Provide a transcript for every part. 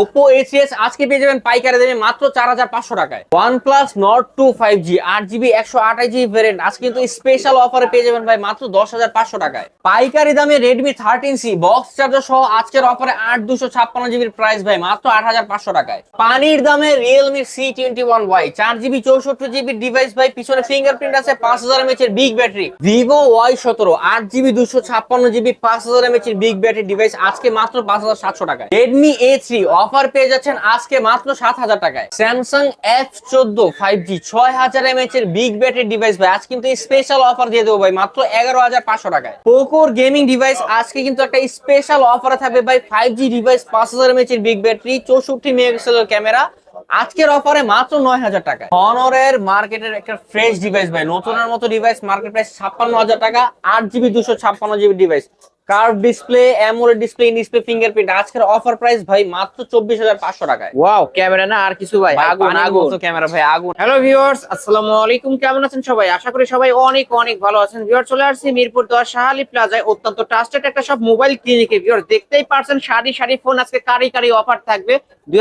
Oppo ACS আজকে পেয়ে যাবেন পাইকারি দামে মাত্র চার হাজার পাঁচশো টাকায়। OnePlus Nord two five G আট জিবি, একশো আঠাশ জিবি ভ্যারিয়েন্ট আজকে কিন্তু স্পেশাল অফারে পেয়ে যাবেন ভাই মাত্র দশ হাজার পাঁচশো টাকায়। পাইকারি দামে Redmi thirteen C box charger সহ আজকের অফারে আট দুশো ছাপ্পান্ন জিবির প্রাইস ভাই মাত্র আট হাজার পাঁচশো টাকায়। পানির দামে Realme C twenty one Y চার জিবি, চৌষট্টি জিবি ডিভাইস ভাই। পিছনে ফিঙ্গারপ্রিন্ট আছে, পাঁচ হাজার এমএচ এর বিগ ব্যাটারি ভিভো ওয়াই সতেরো, আট জিবি, দুশো ছাপ্পান্ন জিবি, পাঁচ হাজার এমএচ এর বিগ ব্যাটারি ডিভাইস আজকে মাত্র পাঁচ হাজার সাতশো টাকায়। রেডমি এ থ্রি অফার পেয়ে যাচ্ছেন আজকে মাত্র সাত হাজার টাকায়। স্যামসাং এফ চোদ্দ ফাইভ জি ছয় হাজার এমএচ এর বিগ ব্যাটারি ডিভাইস ভাই। আজ কিন্তু স্পেশাল অফার দিয়ে দেবো ভাই, মাত্র এগারো হাজার পাঁচশো টাকায়। পোকোর গেমিং ডিভাইস আজকে কিন্তু একটা স্পেশাল অফারে থাকবে ভাই ফাইভ জি ডিভাইস পাঁচ হাজার এমএচ এর বিগ ব্যাটারি চৌষট্টি মেগাপিক্সেলের ক্যামেরা আজকের অফারে মাত্র নয় হাজার টাকা হনরের মার্কেটের একটা ফ্রেশ ডিভাইস ভাই, নতুনের মতো ডিভাইস মার্কেট প্রাইস ছাপ্পান্ন হাজার টাকা, আট জিবি দুশো ছাপ্পান্ন GB device curve display AMOLED display display fingerprint. আজকের অফার প্রাইস ভাই মাত্র চব্বিশ হাজার পাঁচশো টাকায়। ওয়াও ক্যামেরা না আর কিছু ভাই। আগুন আগুন। ক্যামেরা ভাই আগুন। হ্যালো ভিউয়ার্স আসসালামু আলাইকুম। কেমন আছেন সবাই? আশা করি সবাই অনেক অনেক ভালো আছেন। ভিউয়ার চলে আসছি মিরপুর শাহালি প্লাজায়। অত্যন্ত ট্রাস্টেড একটা সব মোবাইল ক্লিনিকে ভিউয়ার দেখতেই পারছেন সারি সারি ফোন আজকে কারি কারি অফার থাকবে। দুই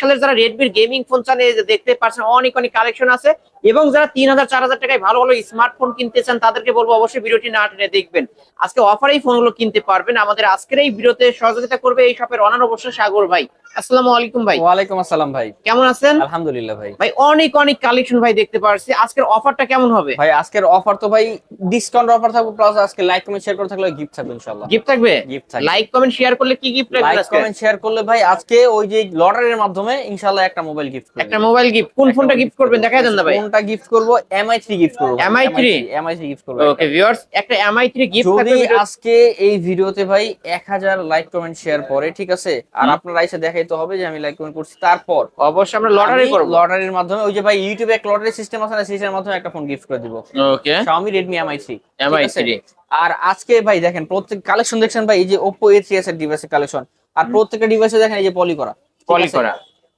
সালের যারা রেডমির গেমিং ফোন চান এই দেখতে পারছেন অনেক অনেক কালেকশন আছে। এবং যারা তিন হাজার চার হাজার টাকায় ভালো ভালো স্মার্টফোন কিনতে চান তাদেরকে বলব অবশ্যই ভিডিওটি না টেনে দেখবেন। আজকে অফারেই ফোনগুলো কিনতে পারবেন। আমাদের আজকের এই ভিডিওতে সহযোগিতা করবে এই শপের অনার অবশ্যই সাগর ভাই। আসসালামু আলাইকুম ভাই। ওয়ালাইকুম আসসালাম ভাই। কেমন আছেন? আলহামদুলিল্লাহ ভাই। ভাই অনেক অনেক কালেকশন ভাই দেখতে পারছি। আজকের অফারটা কেমন হবে? ভাই আজকের অফার তো ভাই ডিসকাউন্ট অফার থাকবে প্লাস আজকে লাইক কমেন্ট শেয়ার করে থাকলে গিফট থাকবে ইনশাআল্লাহ। গিফট থাকবে? গিফট থাকবে। লাইক কমেন্ট শেয়ার করলে কি গিফট লাইক কমেন্ট শেয়ার করলে ভাই আজকে ওই যে লটারির মাধ্যমে ইনশাআল্লাহ একটা মোবাইল গিফট করব। একটা মোবাইল গিফট কোন ফোনটা গিফট করবেন? দেখাই দেন না ভাই। কোনটা গিফট করব? এমআই 3 গিফট করব। MI3 এমআই 3 গিফট করব। ওকে ভিউয়ার্স একটা এমআই থ্রি গিফট যদি থাকবে আজকে এই ভিডিওতে ভাই 1000 লাইক কমেন্ট শেয়ার পরে ঠিক আছে? আর আপনারা এসে দেখাইতে হবে যে আমি লাইক কমেন্ট করছি। তারপর অবশ্যই আমরা লটারি করব। লটারির মাধ্যমে ওই যে ভাই ইউটিউবে এক লটারি সিস্টেম আছে না সিস্টেমের মাধ্যমে একটা ফোন গিফট করে দিব। ওকে Xiaomi Redmi Mi 3 MI3 ঠিক আছে? আর আজকে ভাই দেখেন প্রত্যেক কালেকশন দেখছেন ভাই এই যে Oppo A3s এর ডিভাইসের কালেকশন আর প্রত্যেকটা ডিভাইসে দেখেন এই যে পলি করা। পলি করা।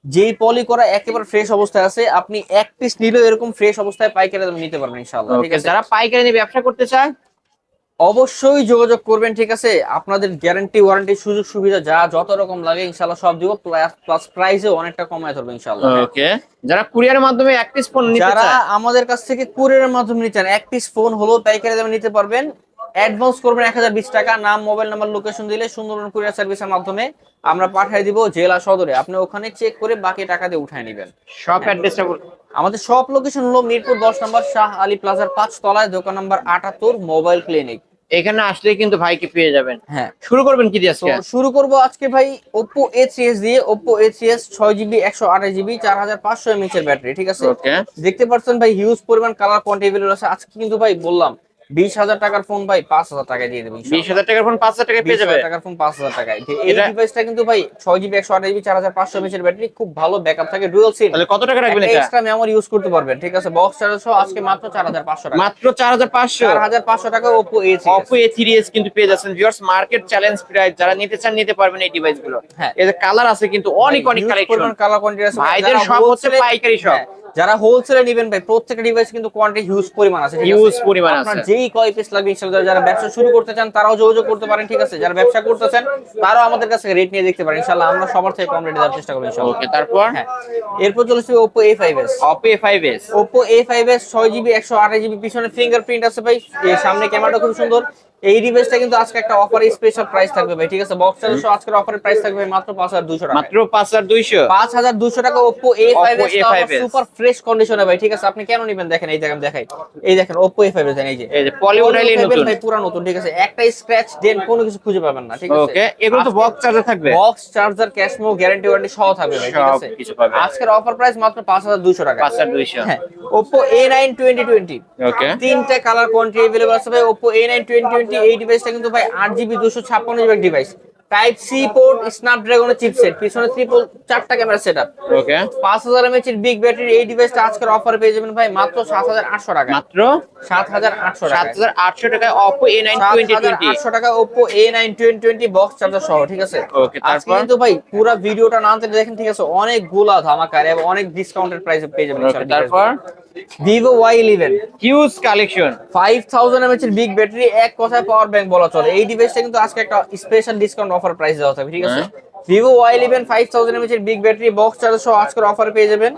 যেই পলি করা একেবারে ফ্রেশ অবস্থায় আছে আপনি এক পিস নিলেও এরকম ফ্রেশ অবস্থায় পাইকারি দামে নিতে পারবেন ইনশাআল্লাহ ঠিক আছে? যারা পাইকারি নিয়ে ব্যবসা করতে চায় অবশ্যই যোগাযোগ করবেন ঠিক আছে? আপনাদের গ্যারান্টি ওয়ারেন্টি সুযোগ সুবিধা যা যত রকম লাগে ইনশাআল্লাহ সব দিব প্লাস প্রাইসে অনেকটা কমায় ধরবে ইনশাআল্লাহ। ওকে যারা কুরিয়ারের মাধ্যমে এক পিস ফোন নিতে যারা আমাদের কাছ থেকে কুরিয়ারের মাধ্যমে নিতে চান এক পিস ফোন হলো পাইকারি দামে নিতে পারবেন। অ্যাডভান্স করবেন এক হাজার বিশ টাকা নাম মোবাইল নাম্বার লোকেশন দিলে সুন্দরবন কুরিয়ার সার্ভিসের মাধ্যমে আমরা পাঠিয়ে দিব জেলা সদরে। আপনি ওখানে চেক করে বাকি টাকা দিয়ে উঠায় নেবেন। সব অ্যাড্রেসটা আমাদের সব লোকেশন হলো মিরপুর দশ নম্বর শাহ আলী প্লাজার পাঁচ তলায় দোকান নাম্বার আটাত্তর মোবাইল ক্লিনিক এখানে আসলে কিন্তু ভাইকে পেয়ে যাবেন। হ্যাঁ। শুরু করবেন কি দিয়ে আজকে? শুরু করব আজকে ভাই Oppo A3s দিয়ে। Oppo A3s ছয় জিবি একশো আঠাশ জিবি চার হাজার পাঁচশো এমএচ এর ব্যাটারি ঠিক আছে? দেখতে পাচ্ছেন ভাই হিউজ পরিমাণ কালার কোয়ান্টিটি আছে। আজকে কিন্তু ভাই বললাম বিশ হাজার টাকার ফোন ভাই পাঁচ হাজার টাকায় দিয়ে দেবেন বিশ হাজার টাকার ফোন পাঁচ হাজার টাকা পেয়ে যাবে? টাকার ফোন পাঁচ হাজার টাকায়। যে এই ডিভাইসটা কিন্তু ভাই ছয় জিবি একশো আঠাশ জিবি চার হাজার পাঁচশো এমএচ এর ব্যাটারি খুব ভালো ব্যাকআপ থাকে ডুয়াল সিম তাহলে কত টাকা রাখবেন এটা? এক্সট্রা মেমোরি ইউজ করতে পারবেন ঠিক আছে? বক্স চার্জার সহ আজকে মাত্র চার হাজার পাঁচশো টাকা। মাত্র চার হাজার পাঁচশো? চার হাজার পাঁচশো টাকা Oppo A Oppo A three S কিন্তু পেয়ে যাচ্ছেন ভিউয়ার্স মার্কেট চ্যালেঞ্জ প্রাইস যারা নিতে চান নিতে পারবেন এই ডিভাইসগুলো। হ্যাঁ। এর কালার আছে কিন্তু অনেক অনেক কালেকশন কালার কোয়ান্টিটি আছে। ভাইদের সব হচ্ছে পাইকারি সব। যারা হোলসেলে নেবেন ভাই প্রত্যেকটা ডিভাইস কিন্তু কোয়ান্টিটি হিউজ পরিমাণ আছে হিউজ পরিমাণ আপনার আছে। যেই কয় পিস লাগবে ইনশাআল্লাহ যারা ব্যবসা শুরু করতে চান তারাও যোগাযোগ করতে পারেন ঠিক আছে? যারা ব্যবসা করতেছেন তারাও আমাদের কাছে রেট নিয়ে দেখতে পারেন। ইনশাআল্লাহ আমরা সবার থেকে কম রেটে দেওয়ার চেষ্টা করব ইনশাআল্লাহ। ওকে তারপর? হ্যাঁ। এরপর চলে চলেছে Oppo A5s Oppo A five S Oppo A5s 6GB 128GB পিছনে ফিঙ্গারপ্রিন্ট আছে ভাই। এই সামনে ক্যামেরাটা খুব সুন্দর। এই ডিভাইসটা কিন্তু আজকে একটা অফারে স্পেশাল প্রাইস থাকবে ভাই ঠিক আছে বক্স চার্জার সহ আজকের অফারের প্রাইস থাকবে মাত্র 5200 টাকা মাত্র পাঁচ হাজার দুইশো পাঁচ হাজার দুশো টাকা Oppo A five Oppo A5s super fresh কন্ডিশনে ভাই ঠিক আছে আপনি কেন নেবেন দেখেন এই দেখেন দেখাই এই দেখেন ওপো এ ফাইভ এই যে এই যে পলি উঠাইলে Poly নতুন ভাই পুরা নতুন ঠিক আছে একটা স্ক্র্যাচ ডেন্ট কোনো কিছু খুঁজে পাবেন না ঠিক আছে ওকে এগুলো তো বক্স চার্জার থাকবে box charger cash memo guarantee warranty সহ থাকবে ভাই ঠিক সব আছে কিছু পাবে। আজকের অফার প্রাইস মাত্র পাঁচ হাজার দুশো টাকা পাঁচ হাজার দুইশো হ্যাঁ Oppo A nine twenty twenty okay তিনটা কালার কোয়ান্টিটি अवेलेबल আছে ভাই Oppo A9 2020 এই ডিভাইসটা কিন্তু ভাই 8GB 256 GB device type C port Snapdragon chipset পিছনে ট্রিপল চারটা ক্যামেরা সেটআপ ওকে 5000 এমএএইচ এর বিগ ব্যাটারি এই ডিভাইসটা আজকের অফারে পেয়ে যাবেন ভাই মাত্র 7800 টাকা মাত্র? 7800 সাত টাকা হাজার আটশো টাকায় Oppo A nine twenty twenty 7800 টাকা Oppo A9 2020 বক্স চার্জার সহ ঠিক আছে? আজকে তারপর? কিন্তু ভাই পুরো ভিডিওটা না দেখেন ঠিক আছে? অনেকগুলা ধামাকা এবং অনেক ডিসকাউন্টেড প্রাইসে পেয়ে যাবেন ওকে তারপর Y Y11 huge collection five thousand mAh এর বিগ ব্যাটারি এক কথায় পাওয়ার ব্যাংক বলা চলে। এই ডিভাইসটা কিন্তু আজকে একটা স্পেশাল ডিসকাউন্ট অফার প্রাইস দেওয়া থাকবে, ঠিক আছে? Vivo Y eleven five thousand mAh এর বিগ ব্যাটারি বক্স সহ আজকের অফার পেয়ে যাবেন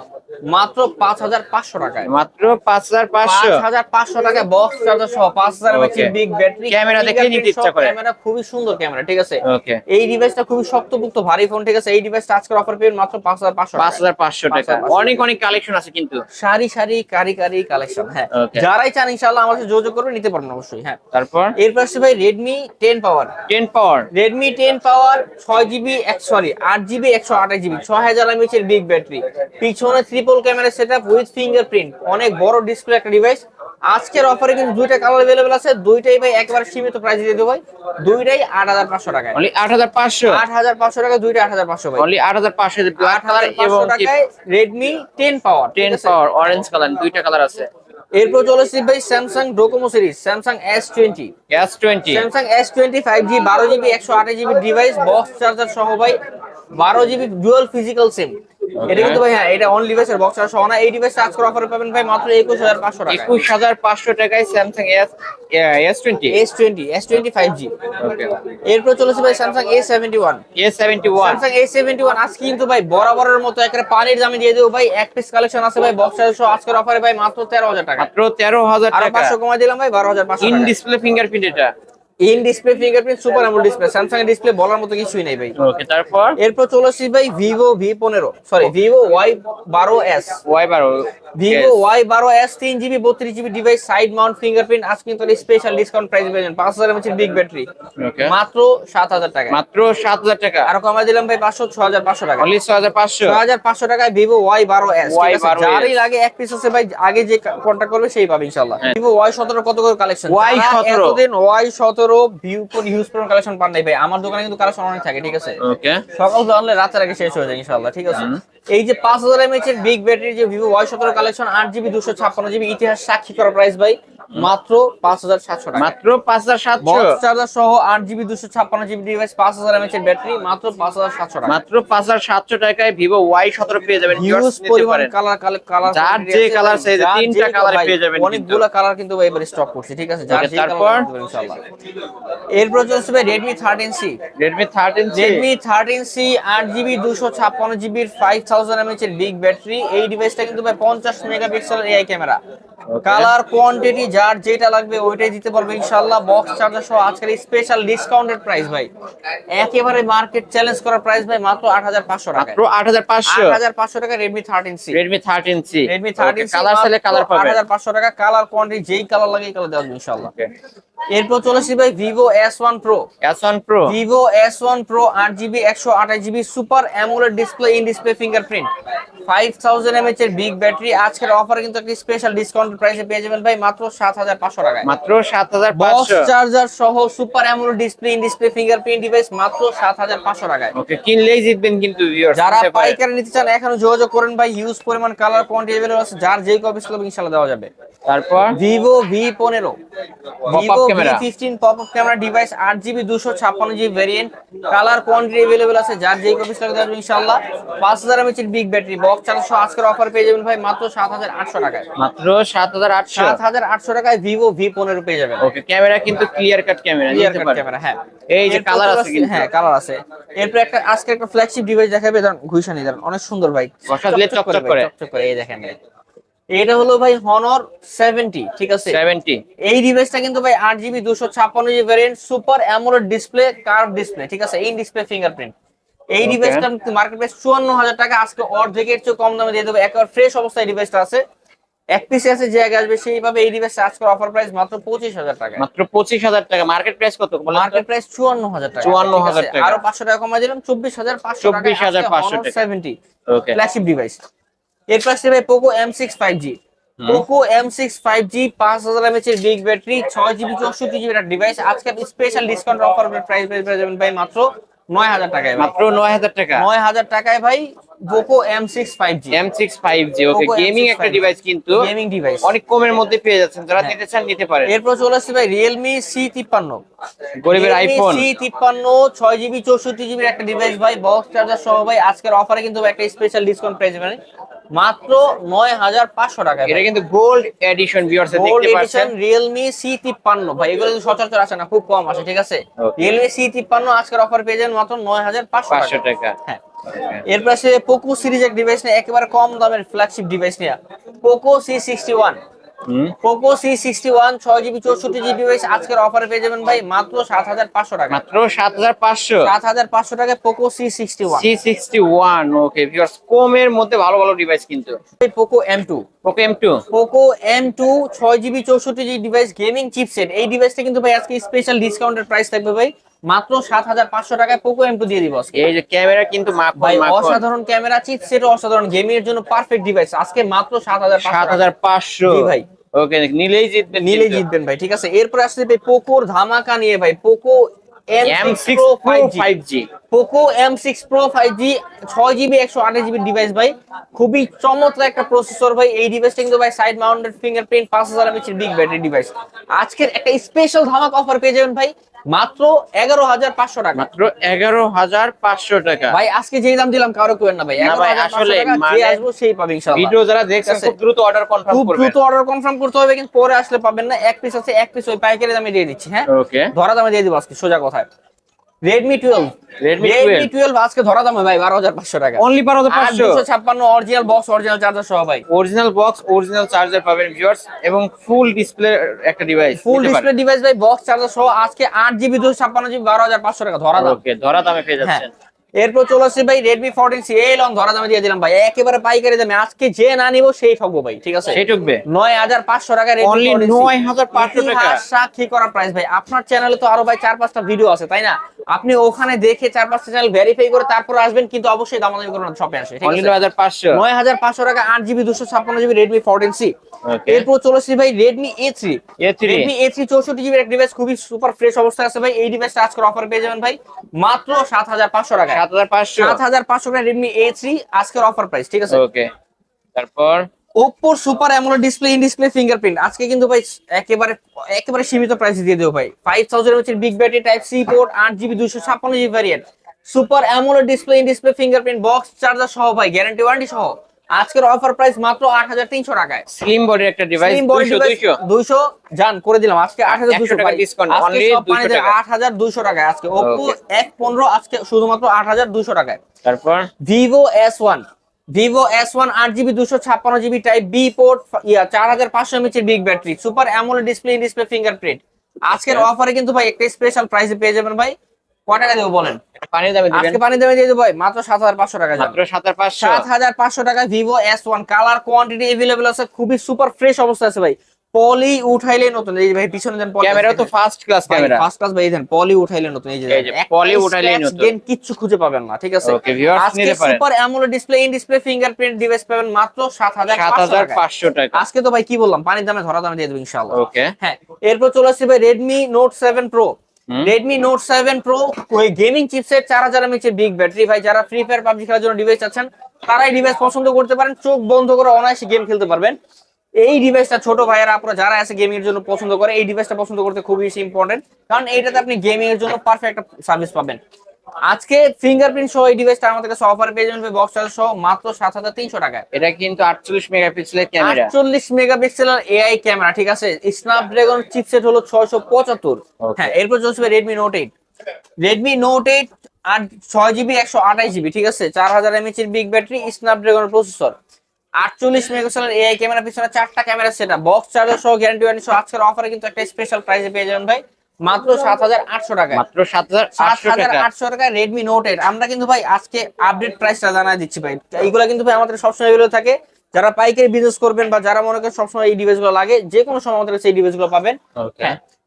মাত্র পাঁচ হাজার পাঁচশো টাকায়। মাত্র পাঁচ হাজার পাঁচ পাঁচশো হাজার পাঁচশো টাকায় বক্স চার্জার সহ পাঁচ হাজার. বিগ ব্যাটারি ক্যামেরা দেখেই নিতে ইচ্ছা করে। ক্যামেরা খুবই সুন্দর ক্যামেরা ঠিক আছে? এই ডিভাইসটা খুবই শক্তপুক্ত ভারী ফোন ঠিক আছে? এই ডিভাইসটা আজকের অফার পেয়ে মাত্র পাঁচ হাজার পাঁচশো পাঁচ হাজার পাঁচশো টাকা। 5,500 অনেক অনেক কালেকশন আছে কিন্তু। সারি সারি কারি কারি কালেকশন হ্যাঁ. যারাই চান ইনশাআল্লাহ আমার সাথে যোগাযোগ করে নিতে পারবেন অবশ্যই হ্যাঁ। তারপর? এর পাশে ভাই Redmi ten power ten power Redmi ten power ছয় জিবি এক সরি আট জিবি একশো আঠাশ জিবি ছয় হাজার এমএচ এর বিগ ব্যাটারি পিছনে triple camera setup with fingerprint অনেক বড় ডিসপ্লে একটা ডিভাইস আজকের অফারে কিন্তু দুইটা কালার অ্যাভেলেবল আছে। দুইটাই ভাই একবার সীমিত প্রাইস দিয়ে দেবো ভাই। দুইটাই আট হাজার পাঁচশো টাকায়। অনলি আট হাজার পাঁচশো? আট হাজার পাঁচশো টাকা দুইটা আট হাজার পাঁচশো ভাই। অনলি আট হাজার পাঁচশো ব্ল্যাক আট কালার হাজার এবং টাকায় Redmi ten power ten power orange colour দুইটা কালার আছে। এরপর চলে আসছি ভাই Samsung Docomo series Samsung S twenty S twenty Samsung S twenty five G বারো জিবি একশো আঠাশ জিবি ডিভাইস বক্স চার্জার সহ ভাই বারো জিবি ডুয়াল ফিজিক্যাল সিম এটা কিন্তু ভাই হ্যাঁ এটা অন ডিভাইসের বক্স চার্জার সহ না এই ডিভাইস চার্জ করে অফারে পাবেন ভাই মাত্র একুশ হাজার পাঁচশো টাকা একুশ হাজার পাঁচশো টাকায় Samsung S S twenty S twenty S twenty five G okay এরপর চলেছে ভাই Samsung A seventy one A seventy one Samsung A seventy one আজকে কিন্তু ভাই বরাবরের মতো একেবারে পানির দামে দিয়ে দেবো ভাই। এক পিস কালেকশন আছে ভাই বক্স সহ আজকের অফারে ভাই মাত্র তেরো হাজার টাকা। মাত্র তেরো হাজার আরও টাকা। পাঁচশো কমাই দিলাম ভাই বারো হাজার পাঁচশো ইন ডিসপ্লে ফিঙ্গারপ্রিন্ট এটা। In display fingerprint super AMOLED display Samsung এর ডিসপ্লে বলার মতো কিছুই নেই ভাই। ওকে তারপর? এরপর চলে আসছি ভাই ভিভো ভি পনেরো। সরি ভিভো ওয়াই বারো এস ওয়াই বারো ভিভো ওয়াই বারো এস তিন জিবি বত্রিশ GB device side mount fingerprint আজ কিন্তু স্পেশাল ডিসকাউন্ট প্রাইস পেয়েছেন পাঁচ হাজার এমএচ বিগ ব্যাটারি ওকে মাত্র সাত হাজার টাকা মাত্র সাত হাজার টাকা। আরও কমাই দিলাম ভাই পাঁচশো ছ হাজার পাঁচশো টাকা। অনলি ছ হাজার পাঁচশো। ছ হাজার পাঁচশো টাকায় ভিভো ওয়াই বারো এস Y12s যারই লাগে এক পিস আছে ভাই আগে যে কন্ট্যাক্ট করবে সেই পাবে ইনশাল্লাহ হ্যাঁ। ভিভো ওয়াই সতেরো কত করে কালেকশন Y17 এতদিন ওয়াই সতেরো ভিউ হিউজ কালেকশন পান নাই ভাই। আমার দোকানে কিন্তু কালেকশন অনেক থাকে ঠিক আছে? ওকে সকাল জানলে রাতের আগে শেষ হয়ে যায় ইনশাআল্লাহ ঠিক আছে? এই যে পাঁচ হাজার এমএচ এর বিগ ব্যাটারি যে ভিভো ওয়াই সতেরো কালেকশন আট জিবি দুশো ছাপ্পান্ন জিবি ইতিহাস সাক্ষী করা প্রাইস ভাই। মাত্র পাঁচ হাজার সাতশো টাকা। মাত্র পাঁচ হাজার সাতশো? চার্জার সহ আট জিবি দুশো ছাপ্পান্ন জিবি ডিভাইস পাঁচ হাজার এমএচ এর ব্যাটারি মাত্র পাঁচ হাজার সাতশো টাকা। মাত্র পাঁচ হাজার সাতশো টাকায় ভিভো ওয়াই সতেরো পেয়ে যাবেন হিউজ পরিমাণ কালার কালার কালার যার যে colour চাই, তিনটা colour পেয়ে যাবেন অনেকগুলো কালার কিন্তু এবারে স্টক করছি ঠিক আছে? যার তারপর? এরপর চলছে ভাই Redmi thirteen C Redmi thirteen Redmi thirteen C আট জিবি দুশো ছাপ্পান্ন জিবির ফাইভ থাউজেন্ড এমএচ এর বিগ ব্যাটারি এই ডিভাইসটা কিন্তু ভাই পঞ্চাশ megapixel AI camera colour quantity যার যেটা লাগবে ওইটাই দিতে পারবে ইনশাআল্লাহ। বক্স চার্জার সহ আজকের স্পেশাল ডিসকাউন্টেড প্রাইস ভাই। একেবারে মার্কেট চ্যালেঞ্জ করা প্রাইস ভাই মাত্র আট হাজার পাঁচশো টাকা মাত্র আট হাজার পাঁচশো? আট হাজার পাঁচশো টাকা Redmi thirteen C Redmi thirteen C Redmi thirteen colour চাইলে কালার হাজার পাঁচশো টাকা। কালার কোয়ান্টিটি যেই কালার লাগে এই কালার দেওয়া ইনশাআল্লাহ। এরপর চলে আসি ভাই pro Vivo S one pro আট জিবি একশো আঠাশ GB super AMOLED display in display fingerprint five thousand mAh এর বিগ ব্যাটারি আজকের অফারে কিন্তু একটি স্পেশাল ডিসকাউন্ট প্রাইসে পেয়ে যাবেন ভাই মাত্র সাত হাজার পাঁচশো টাকায় মাত্র সাত হাজার বক্স পাঁচশো চার্জার সহ super AMOLED display in display fingerprint device মাত্র সাত হাজার পাঁচশো টাকায় ওকে কিনলেই জিতবেন কিন্তু viewers, যারা নিতে পারেন। পাইকারি নিতে চান এখনো যোগাযোগ করেন ভাই হিউজ পরিমাণ কালার কোয়ান্টিটি अवेलेबल আছে যার যেই কপি লাগবে ইনশাআল্লাহ দেওয়া যাবে তারপর ভিভো ভি পনেরো Pop-up Vivo V camera। Fifteen pop up camera device আট জিবি দুশো ছাপ্পান্ন GB variant colour quantity available আছে যার যেই কপি লাগবে দেওয়া যাবে ইনশাআল্লাহ পাঁচ হাজার এমএচ বিগ ব্যাটারি বক্স চারশো আজকের অফার পেয়ে যাবেন ভাই মাত্র সাত হাজার আটশো টাকায় মাত্র সাত হাজার আটশো। সাত হাজার আটশো টাকায় ভিভো ভি পনেরো পেয়ে যাবেন। ওকে ক্যামেরা কিন্তু clear cut camera clear cut camera হ্যাঁ। এই যে কালার আছে কিন্তু। হ্যাঁ কালার আছে। এরপর একটা আজকে একটা ফ্ল্যাগশিপ ডিভাইস দেখাবে ধরুন ঘুষানি ধরুন অনেক সুন্দর ভাই। বসা দিলে চকচক করে। চকচক করে এই দেখেন এটা হলো ভাই হনর সেভেন্টি ঠিক আছে? সেভেন্টি এই ডিভাইসটা কিন্তু ভাই আট GB super AMOLED display curve display ঠিক আছে? এই ডিসপ্লে ফিঙ্গারপ্রিন্ট এই. ডিভাইসটা মার্কেট প্রাইস চুয়ান্ন হাজার টাকা আজকে অর্ধেকের চেয়ে কম দামে দিয়ে দেবো। একেবারে ফ্রেশ অবস্থায় ডিভাইসটা আছে। এক পিসে আছে যে আসবে সেইভাবে এই অফার প্রাইস মাত্র পঁচিশ হাজার টাকা। মাত্র পঁচিশ হাজার টাকা। মার্কেট প্রাইস কত? মার্কেট প্রাইস চুয়ান্ন হাজার টাকা। 54,000 ঠিক টাকা। আরও পাঁচশো টাকা কমাই দিলাম চব্বিশ হাজার পাঁচশো 24,500 টাকা। সেভেন্টি ফ্ল্যাগশিপ ডিভাইস এর পাশে ভাই Poco M six five G Poco M six five G পাঁচ হাজার এমএচ এর বিগ ব্যাটারি ছয় জিবি চৌষট্টি জিবি ডিভাইস আজকে স্পেশাল ডিসকাউন্ট অফার প্রাইস পেয়ে যাবেন ভাই মাত্র নয় হাজার টাকায় মাত্র নয় হাজার টাকা। নয় হাজার টাকায় ভাই G M six five G okay Poco gaming M6 একটা 5G ডিভাইস কিন্তু গেমিং ডিভাইস অনেক কমের মধ্যে পেয়ে যাচ্ছেন যারা হ্যাঁ। নিতে চান নিতে পারেন। এরপর চলে আসছে ভাই সি তিপ্পান্ন। গরিবের আইফোন সি তিপ্পান্ন ছয় জিবি চৌষট্টি জিবির একটা ডিভাইস ভাই বক্স চার্জার সহ ভাই আজকের অফারে কিন্তু একটা স্পেশাল ডিসকাউন্ট পেয়ে যাবেন মাত্র নয় হাজার পাঁচশো টাকা এটা কিন্তু গোল্ড এডিশন ভিউয়ার্স দেখতে পাচ্ছেন। সি তিপ্পান্ন। ভাই এগুলো কিন্তু সচরাচর আসে না খুব কম আসে ঠিক আছে? সি তিপ্পান্ন আজকের অফার পেয়ে যাবেন মাত্র নয় হাজার পাঁচশো পাঁচশো টাকা। হ্যাঁ। এরপর আছে পোকো সিরিজ এক ডিভাইস নিয়ে একেবারে কম দামের ফ্ল্যাগশিপ ডিভাইস নিয়ে Poco C sixty one Poco C sixty one ছয় জিবি চৌষট্টি জিবি ডিভাইস আজকের অফারে পেয়ে যাবেন ভাই মাত্র সাত হাজার পাঁচশো টাকা। মাত্র সাত হাজার পাঁচশো? সাত হাজার পাঁচশো টাকায় Poco C sixty one C sixty one okay viewers কমের মধ্যে ভালো ভালো ডিভাইস কিন্তু। Poco M two Poco M two Poco M two ছয় জিবি চৌষট্টি জিবি ডিভাইস গেমিং চিপসেট এই ডিভাইসটা কিন্তু ভাই আজকে স্পেশাল ডিসকাউন্টের প্রাইস থাকবে ভাই। মাত্র সাত হাজার পাঁচশো টাকায় পোকো এম টু দিয়ে দিব এই যে ক্যামেরা কিন্তু অসাধারণ ক্যামেরা চিপসেট অসাধারণ গেমিং এর জন্য পারফেক্ট ডিভাইস আজকে মাত্র সাত হাজার সাত হাজার পাঁচশো। ভাই। ওকে নিলেই জিতবেন নিলে জিতবেন ভাই ঠিক আছে? এরপর আসছে ভাই পোকোর ধামাকা নিয়ে ভাই। Poco Poco M six pro five G ছয় জিবি একশো আঠাশ জিবি ডিভাইস ভাই। খুবই চমৎকার একটা প্রসেসর ভাই। এই ডিভাইসটা কিন্তু ভাই সাইড মাউন্টেড ফিঙ্গারপ্রিন্ট পাঁচ হাজার এমএচের বিগ ব্যাটারি ডিভাইস আজকের একটা স্পেশাল ধামাক অফার পেয়ে যাবেন ভাই। মাত্র এগারো হাজার পাঁচশো টাকা। মাত্র এগারো হাজার পাঁচশো টাকা। ভাই আজকে যেই দাম দিলাম কারও কেউ না ভাই। ভাই, আসলে মানে আসব সেই পাবে ভিডিও যারা দেখছেন খুব দ্রুত অর্ডার কনফার্ম খুব দ্রুত অর্ডার কনফার্ম করতে হবে কিন্তু পরে আসলে পাবেন না। এক পিস আছে এক পিস ওই পাইকারি দামে দিয়ে দিচ্ছি হ্যাঁ? ওকে ধরা দামে দিয়ে দিবো আজকে সোজা কথায়। Redmi twelve Redmi Redmi 12 twelve আজকে ধরা দামে ভাই বারো হাজার পাঁচশো টাকা। অনলি বারো হাজার পাঁচশো। ছাপ্পান্ন অরিজিনাল বক্স অরিজিনাল চার্জার সহ ভাই। অরিজিনাল বক্স অরিজিনাল চার্জার পাবেন ভিউয়ার্স এবং ফুল ডিসপ্লে একটা ডিভাইস ফুল ডিসপ্লে ডিভাইস ভাই বক্স চার্জার সহ আজকে আট জিবি দুশো ছাপ্পান্ন জিবি বারো হাজার পাঁচশো টাকা ধরা দাম। ওকে ধরা দামে পেয়ে হ্যাঁ। যাচ্ছেন। এরপর চলে আসছে ভাই রেডমি ফোরটিন সি এই লং ধরা দামে দিয়ে দিলাম ভাই। একেবারে পাইকারি দামে। আজকে যে না নিবো সেই ঠকবো ভাই ঠিক আছে? সেই ঢুকবে নয় হাজার পাঁচশো টাকা অনলি নয় হাজার পাঁচশো টাকা। সাক্ষী করা প্রাইস ভাই। আপনার চ্যানেলে তো আরও ভাই চার পাঁচটা ভিডিও আছে তাই না? আপনি ওখানে দেখে চার পাঁচটা চ্যানেল ভেরিফাই করে তারপর আসবেন কিন্তু অবশ্যই দামাদামি করবেন শপে আসে ঠিক আছে? নয় হাজার পাঁচশো। নয় হাজার পাঁচশো টাকা আট জিবি দুশো ছাপ্পান্ন জিবি রেডমি ফোরটিন সি এরপর চলে ভাই Redmi A three Redmi A three চৌষট্টি জিবির এক ডিভাইস খুবই সুপার ফ্রেশ অবস্থায় আছে ভাই। এই ডিভাইসটা আজকের অফার পেয়ে যাবেন ভাই মাত্র সাত হাজার পাঁচশো টাকা সাত হাজার পাঁচশো। সাত হাজার পাঁচশো টাকা রেডমি এ থ্রি আজকের অফার প্রাইস ঠিক আছে? ওকে তারপর? ওপ্পোর super AMOLED display in display fingerprint আজকে কিন্তু ভাই একেবারে একেবারে সীমিত প্রাইসে দিয়ে দেবো ভাই। ফাইভ থাউজেন্ড হচ্ছে big battery type C port আট জিবি দুশো ছাপ্পান্ন GB variant super AMOLED display in display fingerprint box charger সহ ভাই গ্যারান্টি ওয়ারেন্টি সহ। আজকের অফার প্রাইস মাত্র আট হাজার তিনশো টাকায়। স্লিম বডির একটা ডিভাইস Slim body দুইশো device দুইশো। দুইশো জান করে দিলাম। আজকে আট হাজার 100 দুশো টাকা discount, only 200 টাকা। আট হাজার দুশো টাকায়। আজকে ওপ্পো এক পনেরো আজকে শুধুমাত্র আট হাজার দুশো টাকায়। তারপর? Vivo S one Vivo S one আট জিবি দুশো ছাপ্পান্ন GB type B port yeah চার হাজার পাঁচশো এমএচের big battery super AMOLED display display fingerprint আজকের. অফারে কিন্তু ভাই একটা স্পেশাল প্রাইসে পেয়ে যাবেন ভাই। ক টাকা দেবো বলেন? পানির দামে দিবেন। আজকে পানি দেবে দিয়ে দেবো ভাই মাত্র সাত হাজার পাঁচশো টাকা মাত্র টাকা কালার কোয়ান্টিটি আছে খুবই সুপার ফ্রেশ অবস্থা আছে ভাই। পলি উঠাইলে নতুন এই ভাই পিছনে দেন ক্যামেরাও তো first class camera. First class ভাই দেন পলি উঠাইলে নতুন এই যে poly উঠাইলেই নতুন। দেন কিচ্ছু খুঁজে পাবেন না ঠিক আছে? ওকে ভিউয়ার্স আজকে নিতে পারেন। Super AMOLED display in display fingerprint device পাবেন মাত্র সাত হাজার সাত হাজার পাঁচশো টাকা। আজকে তো ভাই কি বললাম পানির দামে ধরা দামে দিয়ে দেবো ইনশাআল্লাহ। ওকে হ্যাঁ এরপর চলে আসছে ভাই Redmi Note seven Pro hmm. Redmi Note seven Pro gaming chipset চার হাজার এমএচের বিগ ব্যাটারি ভাই, যারা ফ্রি ফায়ার পাবজি খেলার জন্য ডিভাইস চাচ্ছেন, তারাই ডিভাইস পছন্দ করতে পারেন, চোখ বন্ধ করে অনায়াসে গেম খেলতে পারবেন। এই ডিভাইসটা ছোট ভাইয়েরা, আপনারা যারা আছে গেমিং এর জন্য পছন্দ করে, এই ডিভাইসটা পছন্দ করতে খুবই ইম্পর্টেন্ট কারণ এইটাতে আপনি গেমিং এর জন্য পারফেক্ট সার্ভিস পাবেন। আজকে ফিঙ্গারপ্রিন্ট সহ এই ডিভাইসটা আমাদের কাছে অফার পেয়ে যাবেন বক্স চার্জ সহ মাত্র সাত হাজার তিনশো টাকায়। এটা কিন্তু আটচল্লিশ মেগাপিক্সেলের ক্যামেরা আটচল্লিশ মেগাপিক্সেলের এআই ক্যামেরা ঠিক আছে? স্ন্যাপড্রাগন চিপসেট হলো ছয়শো পঁচাত্তর। Okay. হ্যাঁ এরপর চলছে Redmi Note eight Redmi Note eight আর ছয় জিবি একশো আঠাশ জিবি ঠিক আছে? চার হাজার এমএচ এর বিগ ব্যাটারি স্ন্যাপড্রাগন প্রসেসর আটচল্লিশ মেগাপিক্সেলের এআই ক্যামেরা পিছনে চারটা ক্যামেরা সেটা বক্স চার্জার সহ গ্যারান্টি ওয়ারেন্টি সহ আজকের অফারে কিন্তু একটা স্পেশাল প্রাইসে পেয়ে যাবেন ভাই। মাত্র সাত হাজার আটশো টাকায় মাত্র সাত হাজার আটশো টাকা। আটশো টাকা রেডমি নোট এইট আমরা কিন্তু ভাই আজকে আপডেট প্রাইসটা জানাই দিচ্ছি ভাই। এইগুলো কিন্তু ভাই আমাদের সবসময় এগুলো থাকে। যারা পাইকারি বিজনেস করবেন বা যারা মনে করেন সবসময় এই ডিভাইসগুলো লাগে যে কোনো সময় আমাদের এই ডিভাইসগুলো পাবেন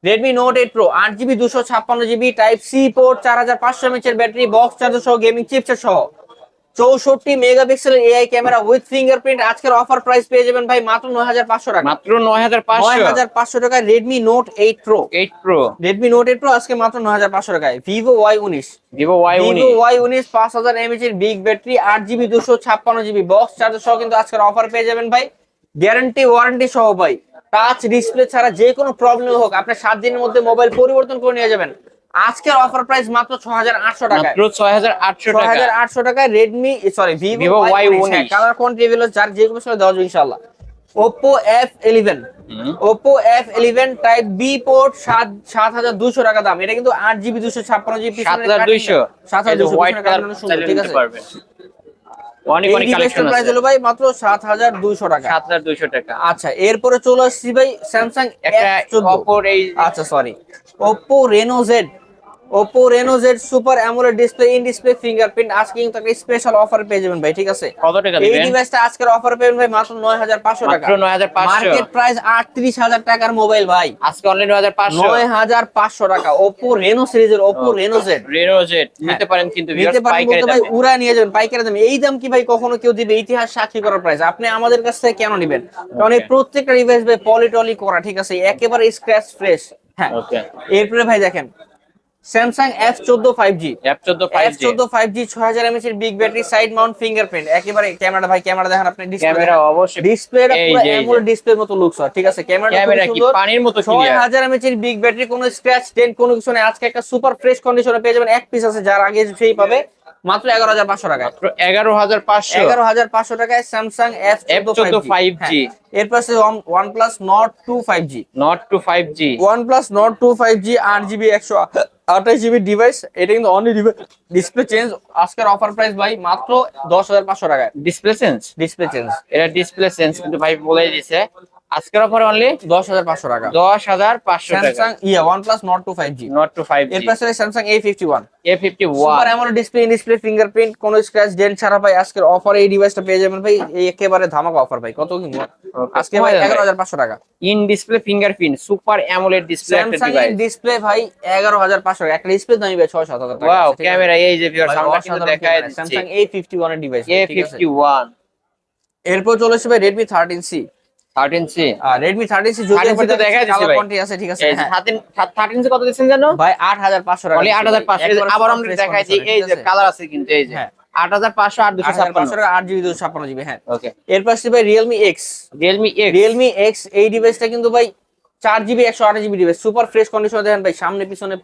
রেডমি নোট এইট প্রো আট জিবি দুশো ছাপ্পান্ন জিবি টাইপ সি পোর্ট চার হাজার পাঁচশো এমএচ এর ব্যাটারি বক্স চার্জার সহ গেমিং চিপসের সহ। চৌষট্টি মেগাপিক্সেলের এআই ক্যামেরা উইথ ফিঙ্গারপ্রিন্ট আজকের অফার প্রাইস পেয়ে যাবেন ভাই মাত্র নয় হাজার পাঁচশো টাকা। মাত্র নয় হাজার নয় পাঁচশো হাজার পাঁচশো টাকায় Redmi Note eight Pro eight Pro Redmi Note eight Pro আজকে মাত্র নয় হাজার পাঁচশো টাকায়। ভিভো ওয়াই উনিশ। ভিভো ওয়াই ভিভো ওয়াই উনিশ পাঁচ হাজার এমএচ এর বিগ ব্যাটারি আট জিবি দুশো ছাপ্পান্ন জিবি বক্স চার্জার সহ কিন্তু আজকের অফার পেয়ে যাবেন ভাই। গ্যারান্টি ওয়ারেন্টি সহ ভাই। টাচ ডিসপ্লে ছাড়া যে কোনো প্রবলেম হোক আপনি সাত দিনের মধ্যে মোবাইল পরিবর্তন করে নিয়ে যাবেন। আজকের অফার প্রাইস মাত্র ছ হাজার আটশো টাকায়। মাত্র ছয় হাজার আটশো টাকা। হাজার আটশো টাকায় Redmi sorry Vivo Vivo Y Y19 colour quantity available যার যে কোনো সময় দেওয়া F eleven hmm. F eleven type B port সাত সাত হাজার দুশো টাকা দাম। এটা কিন্তু আট জিবি দুশো ছাপ্পান্ন জিবি সাত হাজার দুইশো। সাত হাজার দুশো হোয়াইট কালার সুন্দর ঠিক আছে? অনেক অনেক প্রাইস আছে। হলো ভাই মাত্র টাকা। টাকা। আচ্ছা এরপরে চলে আসছি ভাই স্যামসাং একটা এই আচ্ছা sorry Oppo Reno Z Oppo Reno Z super AMOLED display in display fingerprint আজকে কিন্তু একটা স্পেশাল অফার পেয়ে যাবেন ভাই ঠিক আছে? কত টাকা এই ডিভাইসটা আজকের অফার পেবেন ভাই মাত্র নয় হাজার পাঁচশো টাকা। মাত্র নয় হাজার পাঁচশো। মার্কেট প্রাইস আটত্রিশ হাজার টাকার মোবাইল ভাই। আজকে নয় হাজার পাঁচশো। টাকা। ওপো রেনো সিরিজের Oppo Reno Z Reno Z নিতে পারেন কিন্তু হ্যাঁ। নিতে পারেন ভাই উড়া নিয়ে যাবেন পাইকারি দামে। এই দাম কি ভাই কখনো কেউ দিবে? ইতিহাস সাক্ষী করার প্রাইস আপনি আমাদের কাছ থেকে কেন নেবেন? কারণ এই প্রত্যেকটা ডিভাইস ভাই পলিটলি করা ঠিক আছে? একেবারে স্ক্র্যাচ ফ্রেশ হ্যাঁ। এরপরে ভাই দেখেন স্যামসাং এফ চোদ্দ ফাইভ জি এফ চোদ্দ ফাইভ চোদ্দ ফাইভ জি ছয় হাজার এমএচ এর big battery side mount fingerprint একেবারে ক্যামেরা ভাই ক্যামেরা দেখেন আপনি ক্যামেরা অবশ্যই ডিসপ্লেটা পুরো অ্যামোলেড ডিসপ্লের মতো লুকস হয় ঠিক আছে? ক্যামেরা খুবই কি? সুন্দর। পানির মতো ছয় হাজার এমএচ এর বিগ ব্যাটারি কোনো স্ক্র্যাচ ডেন্ট কোনো কিছু নেই। আজকে একটা সুপার ফ্রেশ কন্ডিশনে পেয়ে যাবেন। এক পিস আছে যার আগে সেই পাবে মাত্র এগারো হাজার পাঁচশো মাত্র এগারো হাজার পাঁচশো। এগারো হাজার পাঁচশো টাকায় স্যামসাং এফ F14 5G এরপর আছে OnePlus Nord two five G Nord two five G OnePlus Nord two five G আট জিবি একশো আঠাশ জিবি ডিভাইস এটা কিন্তু অনলি ডিসপ্লে চেঞ্জ আজকের অফার প্রাইস ভাই মাত্র দশ হাজার পাঁচশো টাকায়। ডিসপ্লে সেন্স ডিসপ্লে চেঞ্জ এটা ডিসপ্লে সেন্স কিন্তু ভাই বলে দিছে। আজকের অফার অনলি দশ হাজার পাঁচশো টাকা। দশ হাজার পাঁচশো টাকা। স্যামসাং ইয়া OnePlus Nord two five G Nord two five এরপর আছে Samsung A fifty one A fifty super one AMOLED display display fingerprint কোনো স্ক্র্যাচ ডেন্ট ছাড়া ভাই আজকের অফার এই ডিভাইসটা পেয়ে যাবেন ভাই। এই একেবারে ধামাকা অফার ভাই কত কি আজকে ভাই এগারো হাজার পাঁচশো টাকা। In display fingerprint super AMOLED display একটা স্যামসাং এর ডিসপ্লে ভাই এগারো হাজার পাঁচশো টাকা। একটা ডিসপ্লে দামি ভাই ছয় সাত হাজার টাকা। ওয়াও ক্যামেরা এই যে দেখাই স্যামসাং এ ফিফটি ওয়ানের ডিভাইস এ ফিফটি ওয়ান এরপর চলে আসবে ভাই Redmi thirteen C thirteen C Redmi thirteen C 13C তো দেখাই দিছি ভাই। কোয়ান্টি আছে ঠিক আছে। থার্টিন সি কত দিচ্ছেন জানো? ভাই আট হাজার পাঁচশো টাকা অনলি আট হাজার পাঁচশো একবারে আবার আমরা fresh দেখাই দিই condition, এই যে কালার আছে। কিন্তু এই যে। আট হাজার পাঁচশো আট দুশো 8500 ছাপ্পান্ন টাকা আট জিবি দুশো ছাপ্পান্ন হ্যাঁ। ওকে এরপর আসছে ভাই এই ডিভাইসটা কিন্তু ডিভাইস সুপার ফ্রেশ কন্ডিশনে দেখেন ভাই সামনে পিছনে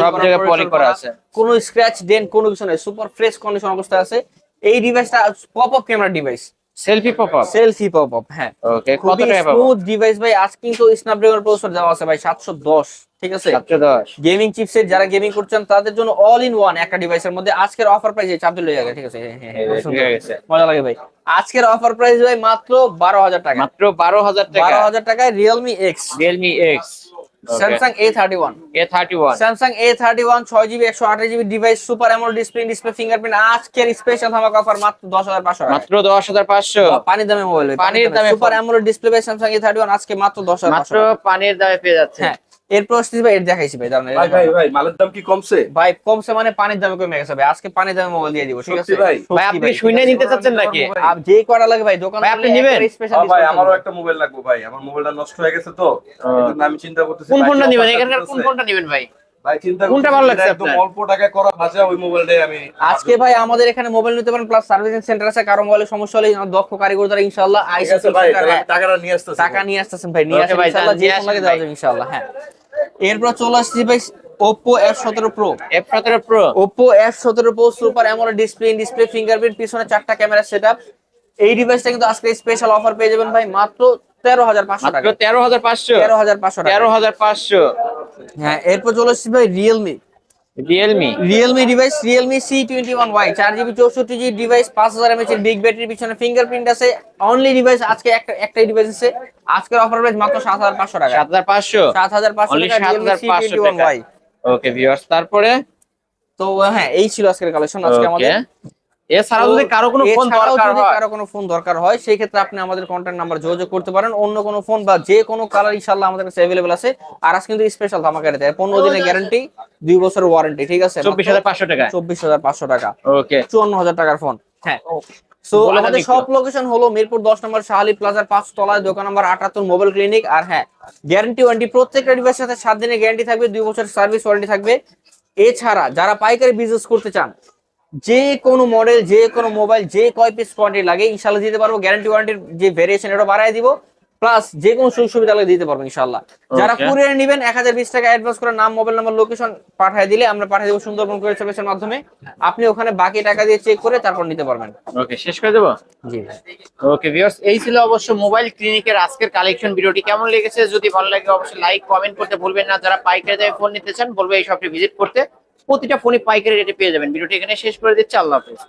সব করা, জায়গায় পলি করা আছে। কোনো স্ক্র্যাচ ডেন্ট কোনো কিছু নেই। সুপার ফ্রেশ কন্ডিশন অবস্থায় আছে। এই ডিভাইসটা pop up camera device selfie pop up selfie pop up হ্যাঁ। ওকে কত টাকা পাবো? স্মুথ ডিভাইস ভাই আজ কিন্তু স্ন্যাপড্রাগন প্রসেসর দেওয়া আছে ভাই সাতশো দশ ঠিক আছে? সাতশো দশ। গেমিং চিপসেট যারা গেমিং করছেন তাদের জন্য অল ইন ওয়ান একটা ডিভাইসের মধ্যে আজকের অফার প্রাইস চাপ দিলে যাবে ঠিক আছে? হ্যাঁ, হ্যাঁ, হ্যাঁ, মজা লাগে ভাই। আজকের অফার প্রাইস ভাই মাত্র বারো হাজার টাকা। মাত্র বারো হাজার টাকা। বারো হাজার টাকায় Realme X Realme X Samsung A thirty one A thirty one Samsung A thirty one ছয় জিবি একশো আঠাশ জিবি ডিভাইস সুপার এমন ডিসপ্লে ডিসপ্লে ফিঙ্গারপ্রিন্ট আজকের স্পেশাল ধামাক অফার মাত্র দশ হাজার পাঁচশো মাত্র দশ হাজার পাঁচশো। পানির দামে মোবাইল পানির দামে সুপার এমন display Samsung A thirty one আজকে মাত্র দশ হাজার মাত্র পানির দামে পেয়ে যাচ্ছে হ্যাঁ। এরপর আসছি ভাই এর দেখাইছি ভাই দাঁড়ান, ভাই ভাই ভাই মালের দাম কি কমছে ভাই কমছে মানে পানির দাম কমে গেছে ভাই আজকে পানির দামে মোবাইল দিয়ে দিব ঠিক আছে ভাই? ভাই, আপনি শুনে নিতে চাচ্ছেন নাকি? আপ- যে করা লাগে ভাই দোকান ভাই, আপনি নিবেন? স্পেশাল ভাই আমারও একটা মোবাইল লাগবে ভাই আমার মোবাইলটা নষ্ট হয়ে গেছে তো আমি চিন্তা করতেছি কোন ফোনটা নেবেন এখানকার? কোন ফোনটা নিবেন ভাই কোনটা ভালো লাগছে একদম অল্প টাকায় করা ভাজা ওই মোবাইলটাই আমি আজকে ভাই আমাদের এখানে মোবাইল নিতে পারেন প্লাস সার্ভিসিং সেন্টার আছে কারও মোবাইলের সমস্যা হলে দক্ষ কারিগর দ্বারা ইনশাআল্লাহ ঠিক আইসি আছে ভাই তাহলে আমি টাকাটা নিয়ে আসতেছি। টাকা নিয়ে আসতেছেন ভাই নিয়ে আসেন ইনশাআল্লাহ যে নিয়ে ফোন লাগে আসেন দেওয়া যাবে ইনশাআল্লাহ হ্যাঁ। এরপর চলে আসছি ভাই Oppo F17 Pro এফ সতেরো Pro Oppo F17 Pro super AMOLED display display fingerprint পিছনে চারটা ক্যামেরা সেটআপ এই ডিভাইসটা কিন্তু আজকে স্পেশাল অফার পেয়ে যাবেন ভাই মাত্র তেরো হাজার পাঁচশো টাকা তেরো হাজার পাঁচশো? তেরো হাজার পাঁচশো তেরো হাজার পাঁচশো? হ্যাঁ এরপর চলে আসছি ভাই Realme Realme Realme device Realme C twenty one Y চার জিবি চৌষট্টি জিবি ডিভাইস পাঁচ হাজার এমএচ এর বিগ ব্যাটারির পিছনে ফিঙ্গারপ্রিন্ট আছে। অনলি ডিভাইস আজকে একটা একটাই ডিভাইস আছে। আজকের অফার প্রাইস মাত্র সাত হাজার পাঁচশো টাকা সাত হাজার পাঁচশো? সাত হাজার পাঁচশো টাকা Realme C twenty one Y okay viewers তারপরে? তো হ্যাঁ এই ছিল আজকের কালেকশন আজকে আমাদের এছাড়াও যদি কারও কোনো ফোন দরকার হয়। কারও কোনো ফোন দরকার হয় সেই ক্ষেত্রে আপনি আমাদের কন্ট্যাক্ট নাম্বার যোগাযোগ করতে পারেন। অন্য কোনো ফোন বা যে কোনো কালার ইনশাআল্লাহ আমাদের কাছে আছে। আর আজ কিন্তু স্পেশাল ধামাকা দিনের গ্যারান্টি বছরের ওয়ারেন্টি ঠিক আছে? টাকা। ওকে। টাকার ফোন হ্যাঁ। সো আমাদের সব লোকেশন হলো মিরপুর দশ নম্বর শাহালি প্লাজার পাঁচ তলায় দোকান নম্বর আটাত্তর মোবাইল ক্লিনিক আর হ্যাঁ গ্যারান্টি ওয়ারেন্টি প্রত্যেকটা ডিভাইসের সাথে সাত দিনের গ্যারান্টি থাকবে দুই বছর সার্ভিস ওয়ারেন্টি থাকবে। এছাড়া যারা পাইকারি বিজনেস করতে চান যে কোনো মডেল যে কোনো মোবাইল যে কয় পিস কোয়ান্টিটি লাগে ইনশাল্লাহ দিতে পারব। গ্যারান্টি ওয়ারেন্টির যে ভেরিয়েশন এটা বাড়ায় দিব। প্লাস যে কোনো সুযোগ সুবিধা লাগে দিতে পারব ইনশাল্লাহ যারা. কুরিয়ার নেবেন এক হাজার বিশ টাকা অ্যাডভান্স করে নাম মোবাইল নাম্বার লোকেশন পাঠিয়ে দিলে আমরা পাঠিয়ে দেবো সুন্দরবন কুরিয়ার সার্ভিসের মাধ্যমে। আপনি ওখানে বাকি টাকা দিয়ে চেক করে তারপর নিতে পারবেন। ওকে শেষ করে দেবো? জি। ওকে ভিউয়ার্স এই ছিল অবশ্য মোবাইল ক্লিনিকের আজকের কালেকশন ভিডিওটি। কেমন লেগেছে? যদি ভালো লাগে অবশ্যই লাইক কমেন্ট করতে ভুলবেন না। যারা পাইকারি দামে ফোন নিতে চান বলব এই শপটি ভিজিট করতে। প্রতিটা ফোনে পাইকারি রেটে পেয়ে যাবেন। ভিডিওটি এখানে শেষ করে দিচ্ছি। আল্লাহ হাফেজ।